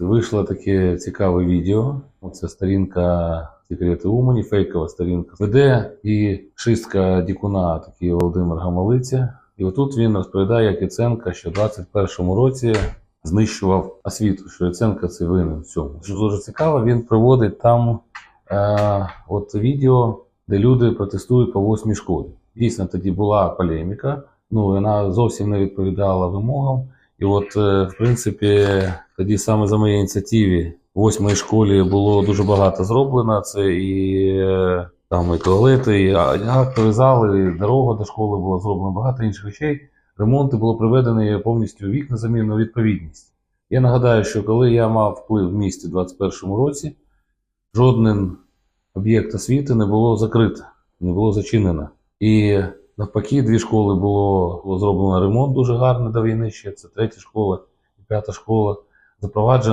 Вийшло таке цікаве відео. Це сторінка Секрети Умані, фейкова сторінка. Веде і шистка дікуна, такий Володимир Гамалиця. І отут він розповідає, як Яценка, що в 21-му році знищував освіту, що Яценка це винен в цьому. Що дуже цікаво, він проводить там е, от відео, де люди протестують по восьмій школі. Дійсно, тоді була полеміка, ну вона зовсім не відповідала вимогам. І от, е, в принципі, тоді саме за моєї ініціативі в восьмій школі було дуже багато зроблено. Це і е, там і туалети, і актові зали, і дорога до школи була зроблена, багато інших речей. Ремонти було приведені повністю вікна замінено відповідність. Я нагадаю, що коли я мав вплив в місті в 2021 році, жоден об'єкт освіти не було закрито, не було зачинено. І навпаки, дві школи було, було зроблено ремонт дуже гарний до війни ще. Це третя школа і п'ята школа. Запроваджено